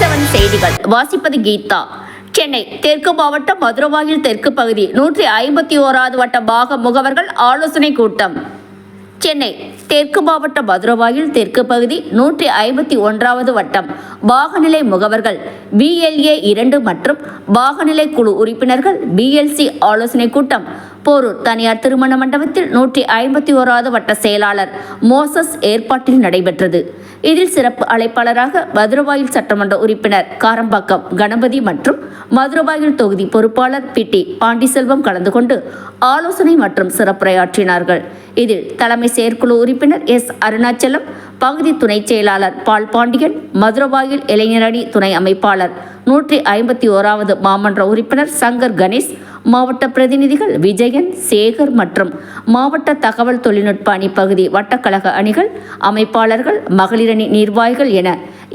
Seven செய்திகள். வாசிப்பது கீதா. சென்னை தெற்கு மாவட்டம் மதுரவாயில் தெற்கு பகுதி. நூற்றி ஐம்பத்தி ஓராவது வட்ட பாக முகவர்கள் ஆலோசனை கூட்டம். சென்னை தெற்கு மாவட்ட மதுரவாயில் தெற்கு பகுதி. நூற்றி ஐம்பத்தி ஒன்றாவது வட்டம். பாகநிலை முகவர்கள் பிஎல்ஏ இரண்டு மற்றும் பாகநிலை குழு உறுப்பினர்கள் பிஎல்சி ஆலோசனை கூட்டம். போரூர் தனியார் திருமண மண்டபத்தில் நூற்றி ஐம்பத்தி ஓராவது வட்ட செயலாளர் மோசஸ் ஏற்பாட்டில் நடைபெற்றது. இதில் சிறப்பு அழைப்பாளராக மதுரவாயில் சட்டமன்ற உறுப்பினர் காரம்பாக்கம் கணபதி மற்றும் மதுரவாயில் தொகுதி பொறுப்பாளர் பி டி பாண்டிசெல்வம் கலந்து கொண்டு ஆலோசனை மற்றும் சிறப்புரையாற்றினார்கள். இதில் தலைமை செயற்குழு உறுப்பினர் எஸ் அருணாச்சலம் பகுதி துணைச் செயலாளர் பால் பாண்டியன் மதுரவாயில் இளைஞரணி துணை அமைப்பாளர் நூற்றி ஐம்பத்தி ஓராவது மாமன்ற உறுப்பினர் சங்கர் கணேஷ் மாவட்ட பிரதிநிதிகள் விஜயன் சேகர் மற்றும் மாவட்ட தகவல் தொழில்நுட்ப அணி பகுதி வட்டக்கழக அணிகள் அமைப்பாளர்கள் மகளிரணி நிர்வாகிகள் என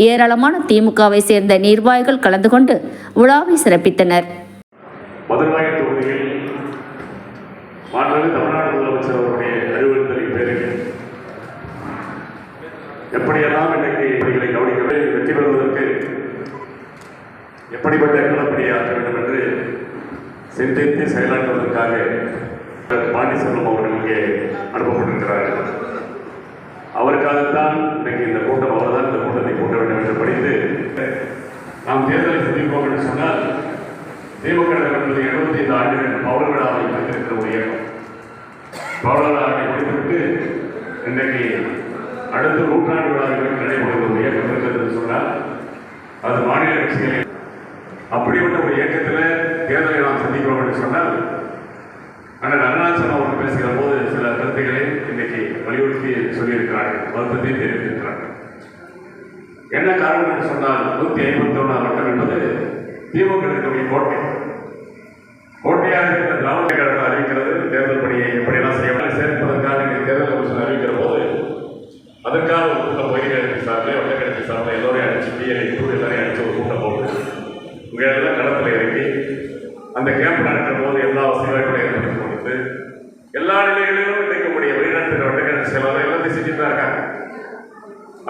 ஏராளமான திமுகவை சேர்ந்த நிர்வாகிகள் கலந்து கொண்டு விழாவை சிறப்பித்தனர். எப்படியெல்லாம் இன்றைக்கு இப்படிகளை கவனிக்க வெற்றி பெறுவதற்கு எப்படிப்பட்ட களப்பணியை வேண்டும் என்று சிந்தித்து செயலாற்றுவதற்காக பாண்டிசெல்வம் அவர்கள் இங்கே அனுப்பப்பட்டிருக்கிறார்கள் அவருக்காகத்தான் இன்றைக்கு இந்த கூட்டம் அவர்தான் இந்த கூட்டத்தை கூட்ட வேண்டும் என்று படித்து நாம் தேர்தலை சந்திப்போம் என்று சொன்னால் திமுக நடக்கிறது எழுபத்தி ஐந்து ஆண்டுகள் பௌர வைத்திருக்கிற ஒரு இயக்கம். பௌர விழாவை முடித்துவிட்டு இன்றைக்கு அடுத்த நூற்றாண்டு விழாவில் நடைபெறுகிற ஒரு இயக்கம் இருக்கிறது சொன்னால் அது மாநில கட்சிகளை அப்படிப்பட்ட ஒரு இயக்கத்தில் தேர்தலை நாம் சந்திக்கிறோம் என்று சொன்னால் அண்ணன் அருணாச்சலம் அவர்கள் பேசுகிற போது சில கருத்துக்களை இன்னைக்கு வலியுறுத்தி சொல்லியிருக்கிறார்கள். வருத்தத்தை தெரிவித்திருக்கிறார்கள் என்ன காரணம் என்று சொன்னால் நூத்தி ஐம்பத்தி ஒன்றாம் வட்டம் என்பது திமுக இருக்கக்கூடிய கோட்டை. கோட்டையாக இருக்கிற திராவிட கழகம் அறிவிக்கிறது தேர்தல் பணியை எப்படியெல்லாம் செய்ய சேர்ப்பதற்காக இங்கே தேர்தல் கமிஷன் அறிவிக்கிற போது அதற்காக ஒரு கூட்டம் பொய்கட்சி சார்பில் வட்டக்கட்சி சார்பில் எல்லோரையும் அடிச்சு பிஎல்ஐ டூ எல்லாரையும் அடிச்சு ஒரு கூட்டம் போகுது இங்கே எல்லாம் களத்தில் இறங்கி அந்த கேம்ப் நடக்கிற போது எல்லா வசதிகளையும் ஏற்படுத்தி கொடுத்து எல்லா நிலைகளிலும் இன்றைக்கு வெளிநாட்டு வட்டக்கட்சி செயலாளர் எல்லாத்தையும் செஞ்சுட்டு தான் இருக்காங்க.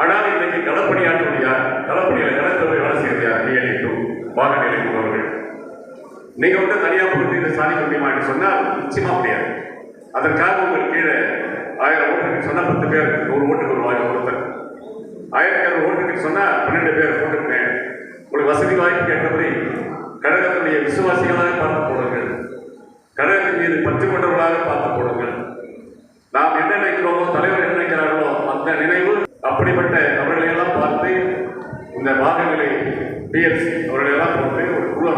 ஆனால் இன்னைக்கு களப்பணியாற்றுவது யார் களப்பணியில் களத்துறை வேலை செய்யறது யார் பிஎல்இ டூ வாகநிலை முகவர்கள். நீங்க வந்து தனியா போட்டு இதை சாதிக்க முடியுமா என்று சொன்னால் நிச்சயமா முடியாது. அதற்காக உங்களுக்கு கீழே ஆயிரம் ஓட்டுக்கு சொன்னால் பத்து பேர் நூறு ஓட்டுக்கு ஒரு வாய்ப்பு ஒருத்தர் ஆயிரத்தி ஐநூறு ஓட்டுக்கு சொன்னால் பன்னெண்டு பேர் போட்டுருக்கேன். உங்களுக்கு வசதி வாய்ப்பு கேட்டபடி கழகத்துடைய விசுவாசிகளாக பார்த்து போடுங்கள். கழகத்தின் மீது பற்றி கொண்டவர்களாக பார்த்து போடுங்கள். நாம் என்ன நினைக்கிறோமோ தலைவர் என்ன நினைக்கிறார்களோ அந்த நினைவு அப்படிப்பட்ட அவர்களையெல்லாம் பார்த்து இந்த பாகங்களை பிஎஸ்சி அவர்களையெல்லாம் போட்டு ஒரு குழு